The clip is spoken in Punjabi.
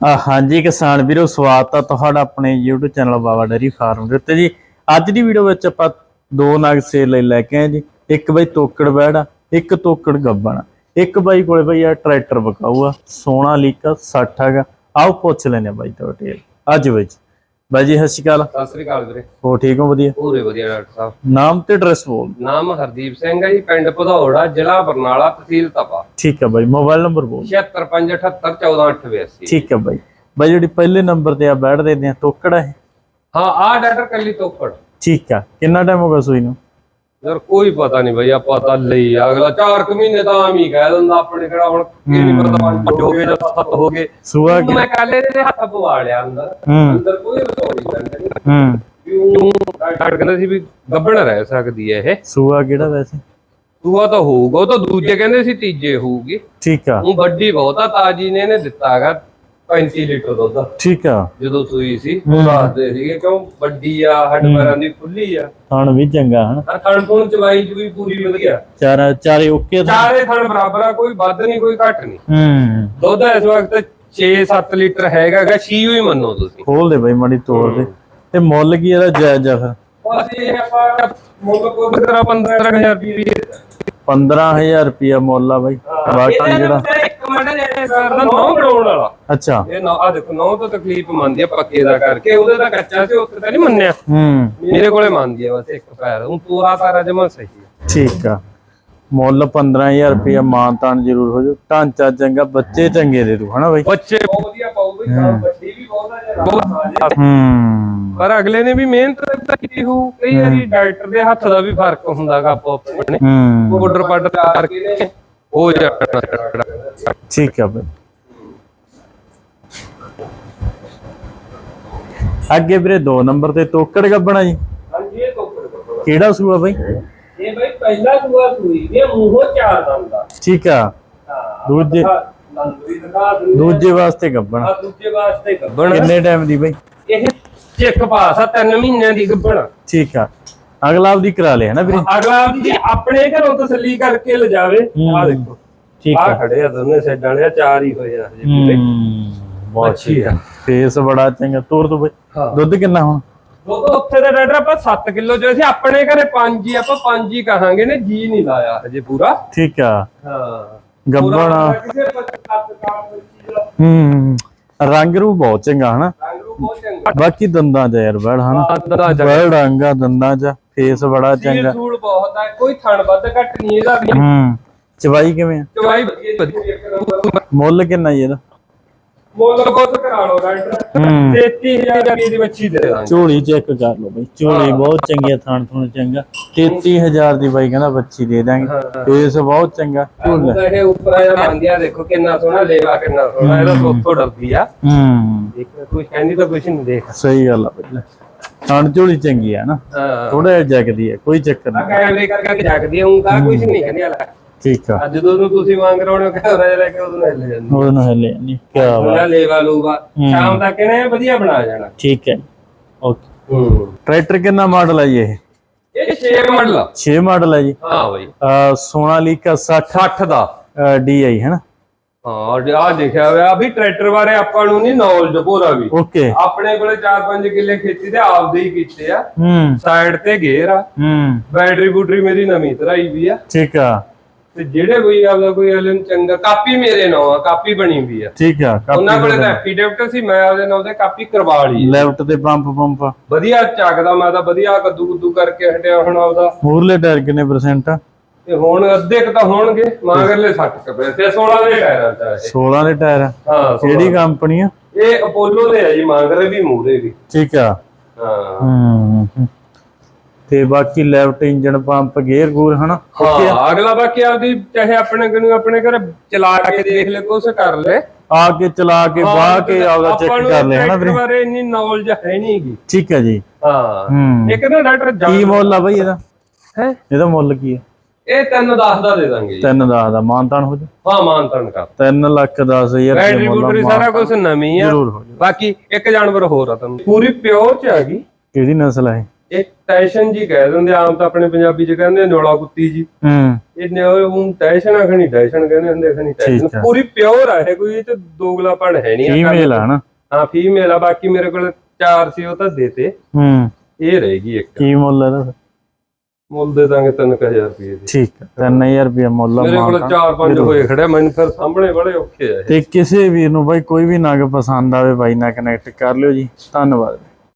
ਆ ਹਾਂਜੀ ਕਿਸਾਨ ਵੀਰੋ ਸਵਾਗਤ ਆ ਤੁਹਾਡਾ ਆਪਣੇ YouTube channel Baba dairy farm ਦੇ ਉੱਤੇ ਜੀ। ਅੱਜ ਦੀ ਵੀਡੀਓ ਵਿੱਚ ਆਪਾਂ ਦੋ ਨਗ ਸੇਲ ਲਈ ਲੈ ਕੇ ਆਏ ਜੀ। ਇੱਕ ਬਈ ਤੋਕੜ ਬੈੜ ਆ ਇੱਕ ਤੋਕੜ ਗੱਬਣ ਆ। ਇੱਕ ਬਾਈ ਕੋਲੇ ਬਈ ਆ ਟਰੈਕਟਰ ਬਕਾਊ ਆ ਸੋਨਾ ਲੀਕਾ 60 ਹੈਗਾ। ਆਓ ਪੁੱਛ ਲੈਨੇ ਬਾਈ ਤੋਂ ਡਿਟੇਲ ਅੱਜ ਜੀ। ਬਾਈ ਜੀ ਸਤਿ ਸ਼੍ਰੀ ਅਕਾਲ। ਸਤਿ ਸ੍ਰੀ ਅਕਾਲ ਵੀਰੇ। ਹੋ ਠੀਕ ਹੋ? ਵਧੀਆ। ਪੂਰੇ ਵਧੀਆ ਡਾਕਟਰ ਸਾਹਿਬ। ਨਾਮ ਤੇ ਐਡਰੈਸ ਬੋਲ ਨਾਮ ਹਰਦੀਪ ਸਿੰਘ ਹੈ ਜੀ ਪਿੰਡ ਭਦੌੜਾ ਜ਼ਿਲ੍ਹਾ ਬਰਨਾਲਾ ਤਹਿਸੀਲ ਤਪਾ। ਠੀਕ ਹੈ ਬਾਈ ਮੋਬਾਈਲ ਨੰਬਰ ਬੋਲ 7658714882 ਠੀਕ ਹੈ ਬਾਈ। ਬਾਈ ਜਿਹੜੀ ਪਹਿਲੇ ਨੰਬਰ ਤੇ ਆ ਬੈਠ ਦੇ ਆ ਤੋਕੜ ਇਹ? ਹਾਂ ਆ ਡਾਕਟਰ ਕੱਲੀ ਤੋਕੜ। ਠੀਕ ਆ ਕਿੰਨਾ ਟਾਈਮ ਹੋ ਗਿਆ ਸੂਈ ਨੂੰ? ਯਾਰ ਕੋਈ ਪਤਾ ਨਹੀਂ ਬਈ ਆਪਾਂ ਤਾਂ ਲਈ। ਅਗਲਾ 4 ਕੁ ਮਹੀਨੇ ਤਾਂ ਆਮ ਹੀ ਕਹਿ ਦਿੰਦਾ ਆਪਣੇ ਕਿਹੜਾ ਹੁਣ ਕੀ ਨਹੀਂ ਪਤਾ ਪੰਜ ਹੋ ਗਏ ਜਾਂ ਸੱਤ ਹੋ ਗਏ। ਸੂਆ ਕਿ? ਮੈਂ ਕੱਲ ਇਹਦੇ ਹੱਥ ਪਵਾ ਲਿਆ ਅੰਦਰ। ਹੂੰ। ਅੰਦਰ ਕੋਈ ਰਸੋਈ ਨਹੀਂ ਹੂੰ। ਕਿਉਂ ਡਾਕਟਰ ਕਹਿੰਦਾ ਸੀ ਵੀ ਗੱਭਣ ਰਹਿ ਸਕਦੀ ਹੈ ਇਹ। ਸੂਆ ਕਿਹੜਾ ਵੈਸੇ? ਦੂਆ ਤਾਂ ਹੋਊਗਾ ਉਹ ਤਾਂ ਦੂਜੇ ਕਹਿੰਦੇ ਸੀ ਤੀਜੇ ਹੋਊਗੀ। ਠੀਕ ਆ। ਉਹ ਵੱਡੀ ਬਹੁਤ ਆ ਤਾਜੀ ਨੇ ਇਹਨੇ ਦਿੱਤਾ ਹੈਗਾ 35 ਲੀਟਰ ਦੁੱਧ। ਠੀਕ ਆ। ਜਦੋਂ ਸੂਈ ਸੀ ਉਹ ਦੱਸਦੇ ਸੀਗੇ ਕਿਉਂ ਵੱਡੀ ਆ ਹੱਡ ਪੈਰਾਂ ਦੀ ਖੁੱਲੀ ਆ। ਥਣ ਵੀ ਚੰਗਾ ਹਨ? ਥਣ ਥਣ ਚਵਾਈ ਚੁਈ ਪੂਰੀ ਵਧੀਆ। ਚਾਰ ਚਾਰੇ ਓਕੇ ਚਾਰੇ ਥਣ ਬਰਾਬਰ ਆ ਕੋਈ ਵੱਧ ਨਹੀਂ ਕੋਈ ਘੱਟ ਨਹੀਂ। ਹੂੰ। ਦੁੱਧ ਇਸ ਵਕਤ 6-7 ਲੀਟਰ ਹੈਗਾ ਗਾ ਛੀਓ ਹੀ ਮੰਨੋ ਤੁਸੀਂ। ਖੋਲ ਦੇ ਬਈ ਮੜੀ ਤੋੜ ਦੇ। ਤੇ ਮੁੱਲ ਕੀ ਇਹਦਾ ਜਾਇਜ਼ ਆ ਫਿਰ? ਇਹ ਆਪਾਂ ਮੁੱਲ ਕੋਈ ਤੇਰਾ 15000 ਰੁਪਏ 15000 ਰੁਪਿਆ ਮੁੱਲ ਆ ਬਈ। ਬਾਕੀ ਜਿਹੜਾ ਇੱਕ ਮਿੰਟ ਇਹ ਕਰਦਾ ਨੌ ਬਣਾਉਣ ਵਾਲਾ। ਅੱਛਾ। ਇਹ ਨੌ ਆ ਦੇਖੋ ਨੌ ਤੋਂ ਤਕਲੀਫ ਮੰਨਦੀ ਆ ਪੱਕੇ ਦਾ ਕਰਕੇ। ਉਹਦੇ ਤਾਂ ਕੱਚਾ ਸੀ ਉੱਥੇ ਤਾਂ ਨਹੀਂ ਮੰਨਿਆ। ਹੂੰ। ਮੇਰੇ ਕੋਲੇ ਮੰਨਦੀ ਆ ਬਸ ਇੱਕ ਪੈਰ। ਉਹ ਪੂਰਾ ਸਾਰਾ ਜਮਾ ਸਹੀ ਆ। ਠੀਕ ਆ। ਮੁੱਲ 15000 ਰੁਪਿਆ ਮਾਨਤਾਨ ਜ਼ਰੂਰ ਹੋ ਜਾਊ। ਢਾਂਚਾ ਚੰਗਾ ਬੱਚੇ ਚੰਗੇ ਦੇ ਦੂ ਹਨਾ ਬਈ? ਬੱਚੇ ਬਹੁਤ ਵਧੀਆ ਪਾਉ ਬਈ ਬੱਚੀ ਵੀ ਬਹੁਤ ਆ ਜਿਹੜਾ ਹੂੰ। ਪਰ ਅਗਲੇ ਨੇ ਵੀ ਮਿਹਨਤ ਤਾਂ ਕੀਤੀ ਹੋ ਕਈ ਵਾਰੀ ਡਾਕਟਰ ਦੇ ਹੱਥ ਦਾ ਵੀ ਫ਼ਰਕ ਹੁੰਦਾਗਾ ਆਪੋ ਆਪਣੇ। ਹੂੰ। ਪਾਊਡਰ ਪਾਡਰ ਕਰਕੇ ਹੋ ਜਾਣਾ ਠੀਕ ਆ ਬਈ। ਅੱਗੇ ਵੀਰੇ 2 ਨੰਬਰ ਤੇ ਤੋਕੜ ਗੱਬਣਾ ਜੀ। ਹਾਂਜੀ ਇਹ ਤੋਕੜ ਕਿਹੜਾ ਸੂਆ ਬਈ? ਇਹ ਬਈ ਪਹਿਲਾ ਸੂਆ ਸੂਈ ਇਹ ਮੂੰਹੋਂ ਚਾਰ ਦੰਦ ਦਾ ਠੀਕ ਆ। ਹਾਂ ਦੂਜੇ ਦੂਜੇ ਵਾਸਤੇ ਗੱਬਣਾ। ਦੂਜੇ ਵਾਸਤੇ ਗੱਬਣ। ਕਿੰਨੇ ਟਾਈਮ ਦੀ ਬਈ? ਇਹ ਚੈੱਕ ਪਾਸ ਆ ਤਿੰਨ ਮਹੀਨਿਆਂ ਦੀ ਗੱਬਣ ਠੀਕ ਆ। ਅਗਲਾ ਆਪਦੀ ਕਰਾ ਲਿਆ ਨਾ ਵੀਰੇ? ਅਗਲਾ ਆਪਦੀ ਆਪਣੇ ਘਰੋਂ ਤਸੱਲੀ ਕਰਕੇ ਲਿਜਾਵੇ। ਆ ਦੇਖੋ। ਠੀਕ ਆ। ਖੜੇ ਆ ਦੋਨੇ ਸਾਈਡਾਂ ਵਾਲੇ ਆ ਚਾਰ ਹੀ ਹੋਏ ਆ ਹਜੇ ਪੂਰੇ। ਬਹੁਤ ਅੱਛੀ ਆ। ਫੇਸ ਬੜਾ ਚੰਗਾ। ਤੋਰ ਦੋ ਬਈ। ਦੁੱਧ ਕਿੰਨਾ ਹੁਣ? ਉਹ ਉੱਥੇ ਦਾ ਡਾਕਟਰ ਆਪਾਂ 7 ਕਿਲੋ ਜੋ ਸੀ ਆਪਣੇ ਘਰੇ 5 ਹੀ ਆਪਾਂ 5 ਹੀ ਕਹਾਂਗੇ ਨੇ ਜੀ ਨਹੀਂ ਲਾਇਆ ਹਜੇ ਪੂਰਾ। ਠੀਕ ਆ। ਹਾਂ। ਗੱਬਣਾ ਹੂੰ। ਰੰਗ ਰੂ ਬਹੁਤ ਚੰਗਾ ਹਨਾ? ਬਾਕੀ ਦੰਦਾਂ 'ਚ ਯਾਰ ਬੜ ਹਨਾ? ਦੰਦਾਂ ਚ ਬੜ ਰੰਗਾ ਦੰਦਾਂ 'ਚ ਫੇਸ ਬੜਾ ਚੰਗਾ। ਸੂਲ ਬਹੁਤ ਆ ਕੋਈ ਥਣ ਵੱਧ ਘੱਟ ਨਹੀਂ ਇਹਦਾ ਵੀ। ਹੂੰ ਚਵਾਈ ਕਿਵੇਂ ਆ? ਚਵਾਈ ਵਧੀਆ ਮੁੱਲ ਕਿੰਨਾ ਜੀ ਇਹਦਾ? ਮੁੱਲ ਕੋਸ ਕਰਾ ਲਓ ਡਾਕਟਰ ਹੂੰ। 33000 ਰੁਪਏ ਦੀ ਬੱਚੀ ਦੇ ਦਾਂਗੇ। ਝੋਲੀ ਚੈੱਕ ਕਰ ਲਓ ਬਈ ਝੋਲੀ ਬਹੁਤ ਚੰਗੀ ਆ ਥਾਣ ਥੁਣ ਚੰਗਾ। 33000 ਦੀ ਬਾਈ ਕਹਿੰਦਾ ਬੱਚੀ ਦੇ ਦਾਂਗੇ। ਫੇਸ ਬਹੁਤ ਚੰਗਾ ਝੋਲਾ ਤਾਂ ਇਹ ਉੱਪਰ ਆ ਜਾਂਦਿਆ ਦੇਖੋ ਕਿੰਨਾ ਸੋਹਣਾ ਲੇਵਾ ਕਿੰਨਾ ਸੋਹਣਾ ਇਹਦਾ ਸੋਥੋ ਡਰਦੀ ਆ। ਹੂੰ। ਦੇਖ ਕੁਝ ਕਹਿੰਦੀ ਤਾਂ ਕੁਝ ਨਹੀਂ ਦੇਖ। ਸਹੀ ਗੱਲ ਆ ਬਈ। ਥਾਣ ਝੋਲੀ ਚੰਗੀ ਆ ਨਾ। ਹਾਂ। ਥੋੜਾ ਜਿਹਾ ਜਗਦੀ ਆ ਕੋਈ ਚੱਕਰ ਨਹੀਂ। ਕੈਮਰੇ ਕਰਕੇ ਜਗਦੀ ਹੂੰ ਤਾਂ ਕੁਝ ਨਹੀਂ ਕਹਿੰਦੀ ਵਾਲਾ ਠੀਕ ਆ। ਅੱਜ ਜਦੋਂ ਨੂੰ ਤੁਸੀਂ ਮੰਗ ਰਹੇ ਹੋ ਕੈਮਰਾ ਲੈ ਕੇ ਉਦੋਂ ਹਿੱਲ ਜਾਂਦੀ ਉਹਦੇ ਨਾਲ ਹਲੇ ਨਹੀਂ ਕੀ ਬਾਤ। ਉਹਦਾ ਲੇਵਾ ਲੂਵਾ ਸ਼ਾਮ ਤੱਕ ਇਹਨੇ ਵਧੀਆ ਬਣਾ ਜਾਣਾ। ਠੀਕ ਹੈ। ਓਕੇ। ਹੂੰ। ਟਰੈਕਟਰ ਕਿੰਨਾ ਮਾਡਲ ਹੈ ਜੀ ਇਹ? ਇਹ 6 ਮਾਡਲ 6 ਮਾਡਲ ਹੈ ਜੀ। ਹਾਂ ਬਈ। ਅ ਸੋਨਾਲੀਕਾ 60 60 ਦਾ। DI ਹੈ ਨਾ? ਹਾਂ ਆ ਦੇਖਿਆ ਹੋਇਆ ਵੀ ਟਰੈਕਟਰ ਬਾਰੇ ਆਪਾਂ ਨੂੰ ਨਹੀਂ ਨੌਲੇਜ ਪੂਰਾ ਵੀ। ਓਕੇ। ਆਪਣੇ ਕੋਲੇ 4-5 ਕਿੱਲੇ ਖੇਤੀ ਤੇ ਆਪਦੇ ਹੀ ਕੀਤੇ ਆ। ਹੂੰ। ਸਾਈਡ ਤੇ ਗੇਅਰ ਆ। ਹੂੰ। ਬੈਟਰੀ ਬੂਟਰੀ ਮੇਰੀ ਨਵੀਂ ਤਰਾਈ ਵੀ ਆ। ਠੀਕ ਆ। ਤੇ ਜਿਹੜੇ ਕੋਈ ਆਪਦਾ ਕੋਈ ਹਲੇ ਚੰਗਾ ਕਾਪੀ ਮੇਰੇ ਨਾਂ ਆ ਕਾਪੀ ਬਣੀ ਵੀ ਆ। ਠੀਕ ਆ ਉਹਨਾਂ ਕੋਲੇ ਤਾਂ ਐਫੀਡੇਵਿਟ ਸੀ ਮੈਂ ਉਹਦੇ ਨਾਲ ਉਹਦੇ ਕਾਪੀ ਕਰਵਾ ਲਈ ਲੈਫਟ ਤੇ ਪੰਪ ਪੰਪ। ਵਧੀਆ ਚੱਕਦਾ ਮੈਂ ਤਾਂ ਵਧੀਆ ਕੱਦੂ ਕੁੱਦੂ ਕਰਕੇ ਹਟਿਆ ਹੁਣ ਆਪਦਾ। ਮੂਰਲੇ ਟਾਇਰ ਕਿੰਨੇ ਪਰਸੈਂਟ ਆ? ਤੇ ਹੁਣ ਅੱਧੇ ਕੁ ਤਾਂ ਹੋਣਗੇ ਮਾਗਰਲੇ 60 ਕੁ ਪਏ ਤੇ 16 ਦੇ ਟਾਇਰਾਂ ਇਹ। 16 ਦੇ ਟਾਇਰ ਆ? ਹਾਂ ਕਿਹੜੀ ਕੰਪਨੀ ਆ? ਇਹ ਅਪੋਲੋ ਦੇ ਆ ਜੀ ਮਾਗਰੇ ਵੀ ਮੂਰੇ ਵੀ। ਠੀਕ ਆ। ਹੂੰ ਹੂੰ। ਤੇ ਬਾਕੀ ਲੈਫਟ ਇੰਜਨ ਪੰਪ ਗੇਅਰ ਗੂਰ ਹਨਾ? ਹਾਂ ਅਗਲਾ ਬਾਕੀ ਆਪਦੀ ਚਾਹੇ ਆਪਣੇ ਨੂੰ ਆਪਣੇ ਘਰ ਚਲਾ ਕੇ ਦੇਖ ਲੈ ਕੁਛ ਕਰ ਲੈ। ਆ ਕੇ ਚਲਾ ਕੇ ਬਾਹ ਕੇ ਆਪਦਾ ਆਪਾਂ ਚੈੱਕ ਕਰ ਲੈ ਹਨਾ ਵੀਰੇ? ਬਾਰੇ ਇੰਨੀ ਨੌਲੇਜ ਹੈ ਨਹੀਂਗੀ। ਠੀਕ ਹੈ ਜੀ। ਹਾਂ। ਇੱਕ ਨਾ ਡਾਕਟਰ ਕੀ ਮੁੱਲ ਆ ਬਈ ਇਹਦਾ? ਹੈ? ਇਹਦਾ ਮੁੱਲ ਕੀ ਹੈ? ਇਹ 3 10 ਦਾ ਦੇ ਦਾਂਗੇ ਜੀ। ਤਿੰਨ ਦਾ ਦਾ। ਮਾਨਤਾਨ ਹੋ ਜਾ ਹਾਂ ਮਾਨਤਨ ਕਰ। 3 ਲੱਖ 10 ਹਜ਼ਾਰ ਬੈਟਰੀ ਬੂਟਰੀ ਸਾਰਾ ਕੁਝ ਨਵੀਂ ਆ। ਬਾਕੀ ਇੱਕ ਜਾਨਵਰ ਹੋਰ ਆ ਤੁਹਾਨੂੰ। ਪੂਰੀ ਪਿਓਰ ਚ ਆ ਗਈ। ਕਿਹੜੀ ਨਸਲ ਹੈ ਇਹ ਟੈਸ਼ਨ ਜੀ ਕਹਿ ਦਿੰਦੇ ਆਮ ਤਾਂ ਆਪਣੇ ਪੰਜਾਬੀ ਚ ਕਹਿੰਦੇ ਨੋਲਾ ਕੁੱਤੀ ਜੀ। ਹੂੰ। ਇਹ ਨੇ ਉਹ ਟੈਸ਼ਨ ਆਖਣੀ ਟੈਸ਼ਨ ਕਹਿੰਦੇ ਹੁੰਦੇ ਠੀਕ ਟੈਸ਼ਨ। ਆ। ਪੂਰੀ ਪਿਓਰ ਆ ਇਹ ਕੋਈ ਇਹ ਚ ਦੋਗਲਾਪਣ ਹੈ ਨਹੀਂ ਫੀਮੇਲ ਆ ਨਾ। ਹਾਂ ਫੀਮੇਲ ਆ ਬਾਕੀ ਮੇਰੇ ਕੋਲ ਚਾਰ ਸੀ ਉਹ ਤਾਂ ਦੇਤੇ। ਹੂੰ। ਇਹ ਰਹੇਗੀ ਇੱਕ। ਕੀ ਮੁੱਲ ਹੈ ਇਹਦਾ? ਮੁੱਲ ਦੇ ਦਾਂਗੇ 3000 ਰੁਪਏ ਦੀ। ਠੀਕ ਹੈ 3000 ਰੁਪਏ ਮੁੱਲ ਆ ਮੇਰੇ ਕੋਲ ਚਾਰ ਪੰਜ ਹੋਏ ਖੜੇ ਮੈਨੂੰ ਫਿਰ ਸਾਹਮਣੇ ਬੜੇ ਔਖੇ ਆ ਇਹ। ਤੇ ਕਿਸੇ ਵੀਰ ਨੂੰ ਬਾਈ ਕੋਈ ਵੀ ਨਗ ਪਸੰਦ ਆਵੇ ਬਾਈ ਨਾਲ ਕਨੈਕਟ ਕਰ ਲਿਓ ਜੀ। ਧੰਨਵਾਦ।